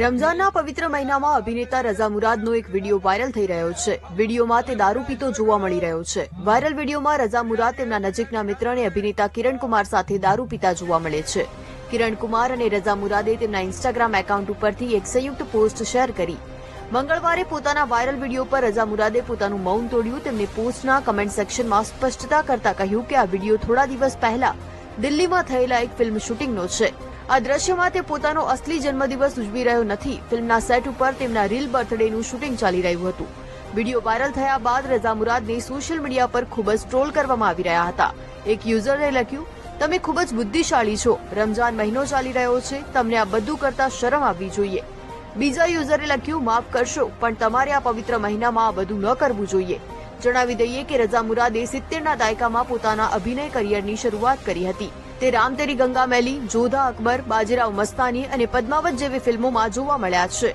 રમઝાનના પવિત્ર મહિનામાં અભિનેતા રઝા મુરાદનો એક વીડિયો વાયરલ થઈ રહ્યો છે. વિડીયોમાં તે દારૂ પીતો જોવા મળી રહ્યો છે. વાયરલ વિડીયોમાં રઝા મુરાદ તેમના નજીકના મિત્ર અને અભિનેતા કિરણ કુમાર સાથે દારૂ પીતા જોવા મળે છે. કિરણ કુમાર અને રઝા મુરાદે તેમના ઇન્સ્ટાગ્રામ એકાઉન્ટ ઉપરથી એક સંયુક્ત પોસ્ટ શેર કરી. મંગળવારે પોતાના વાયરલ વીડિયો પર રઝા મુરાદે પોતાનું મૌન તોડ્યું. તેમની પોસ્ટના કમેન્ટ સેક્શનમાં સ્પષ્ટતા કરતા કહ્યું કે આ વીડિયો થોડા દિવસ પહેલા દિલ્હીમાં થયેલા એક ફિલ્મ શૂટિંગનો છે. આ દ્રશ્યમાં તે પોતાનો અસલી જન્મદિવસ ઉજવી રહ્યો નથી. ફિલ્મના સેટ ઉપર તેમના રીલ બર્થડેનું શૂટિંગ ચાલી રહ્યું હતું. વીડિયો વાયરલ થયા બાદ રઝા મુરાદને સોશિયલ મીડિયા પર ખૂબ જ ટ્રોલ કરવામાં આવી રહ્યા હતા. એક યુઝરે લખ્યું, તમે ખૂબ જ બુદ્ધિશાળી છો. રમજાન મહિનો ચાલી રહ્યો છે. તમને આ બધું કરતા શરમ આવવી જોઈએ. બીજા યુઝરે લખ્યું, માફ કરશો, પણ તમારે આ પવિત્ર મહિનામાં આ બધું ન કરવું જોઈએ. જણાવી દઈએ કે રઝા મુરાદે સિત્તેરના દાયકામાં પોતાના અભિનય કરિયરની શરૂઆત કરી હતી. તે રામ તેરી ગંગા મેલી, જોધા અકબર, બાજીરાવ મસ્તાની અને પદ્માવત જેવી ફિલ્મોમાં જોવા મળ્યા છે.